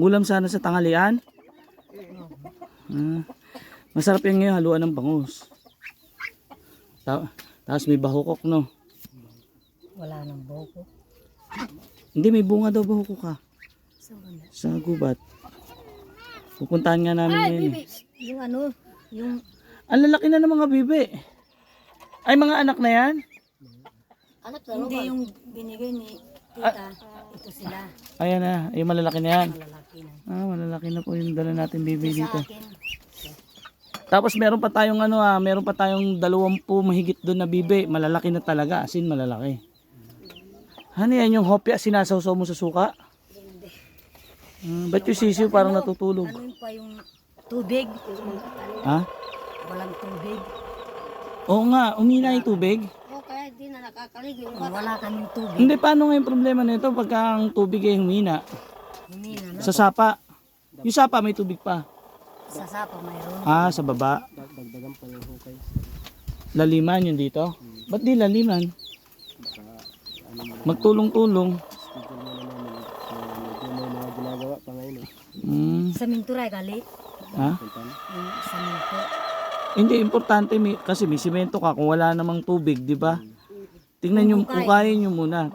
Ulam sana sa tanghalian? Ah, masarap yan ngayon, haluan ng bangus. Ta tapos may bahukok, no? Wala nang buko. Hindi, may bunga daw bahukok ka. Sa gubat. Pupuntahan nga namin ngayon eh. Yung ano, yung Ang lalaki na ng mga bibi. Ay, mga anak na yan? hindi yung binigay ni tita. Ito sila, Ayan na, ay malalaki na yan. lalaki na. Ah, malalaki na po yung dala natin bibi Sa dito. akin, Tapos meron pa tayong ano ah, meron pa tayong dalawampu mahigit doon na bibi. Malalaki na talaga, asin malalaki. Ano yan yung hopya sinasawsaw mo sa suka? Ah, ba't yung sisiw parang natutulog? ano yun pa yung tubig? Ha? Walang tubig. Oo nga, umina yung tubig. O kaya di na nakakaligo yung Kung wala kaming tubig, Hindi, paano nga yung problema nito pagka ang tubig ay humina? Sa sapa. Yung sapa may tubig pa. Sa sapa mayroon. Ah, sa baba. Dagdagan pa yung hukay. Laliman yun dito. Ba't di laliman? Magtulong-tulong. Hmm. Sa minturay gali. Ha? Yung sa minto. Hindi, importante may, kasi may simento ka kung wala namang tubig, di ba? Tingnan nyo, kung kaya nyo muna.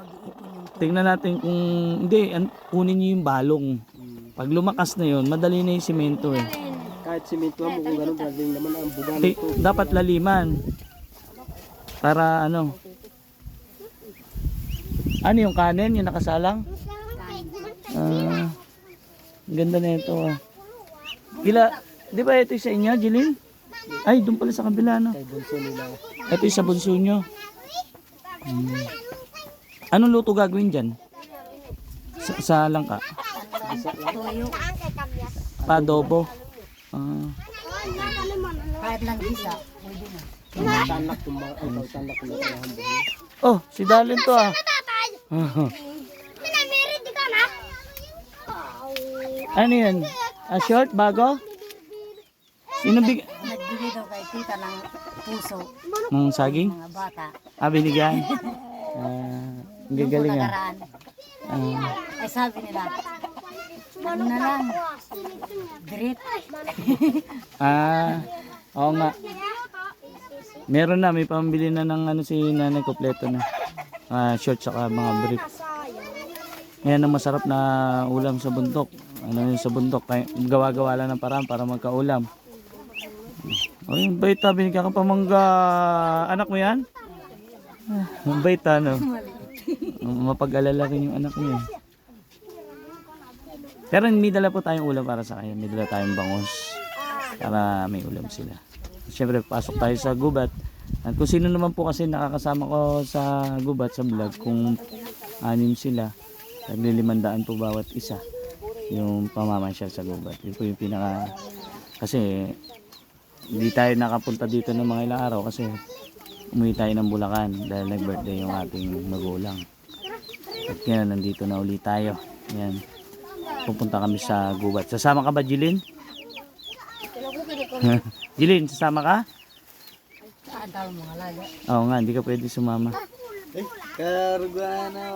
Tingnan natin kung, hindi, an, kunin nyo yung balong. Pag lumakas na yun, madali na yung simento eh. Kahit simento mo kung gano'n, gagawin naman ang buga nito. dapat laliman. Para ano. Ano yung kanin, yung nakasalang? Ah, ang ganda na ito ah. Kila, di ba ito yung sa inyo, Jeline? Ay, doon pala sa kabila, no? Kay bunso nila. Ito yung sa bunso nyo. Hmm. Anong luto gagawin dyan? Sa, sa langka? Tuyo. Pa-adobo? Ah. Kahit lang isa. Oh, si Darlene to ah. Pinamirit di ka na? ano yan? A short, bago? Sino big... Nagbigay daw kay tita ng puso. Ng saging? Mga bata. Ah, binigyan? Ah, gagaling ah. nakaraan. Ah, Ay sabi nila, ano na lang, drip. ah, oo nga. Meron na, may pambili na ng ano si nanay kompleto na. Ah, short saka mga brief. Yan ang masarap na ulam sa bundok. Ano yun sa bundok, gawa-gawa lang ng paraan para magkaulam. Yung bait ha, binigyan ka pamangga. Anak mo yan? Ah, Ang bait ha, no? Mapag-alala rin yung anak niya. Pero may dala po tayong ulam para sa kanya. May dala tayong bangos para may ulam sila. Siyempre, pasok tayo sa gubat. At kung sino naman po kasi nakakasama ko sa gubat, sa vlog, kung anim sila, naglilimandaan po bawat isa yung pamamasyal sa gubat. Yun po yung pinaka... Kasi hindi tayo nakapunta dito ng mga ilang araw kasi umuwi tayo ng Bulacan dahil nag-birthday yung ating magulang. At ngayon, nandito na uli tayo. Yan. Pupunta kami sa gubat. Sasama ka ba, Jilin? Jilin, sasama ka? Oo nga, hindi ka pwede sumama. Eh, karugano.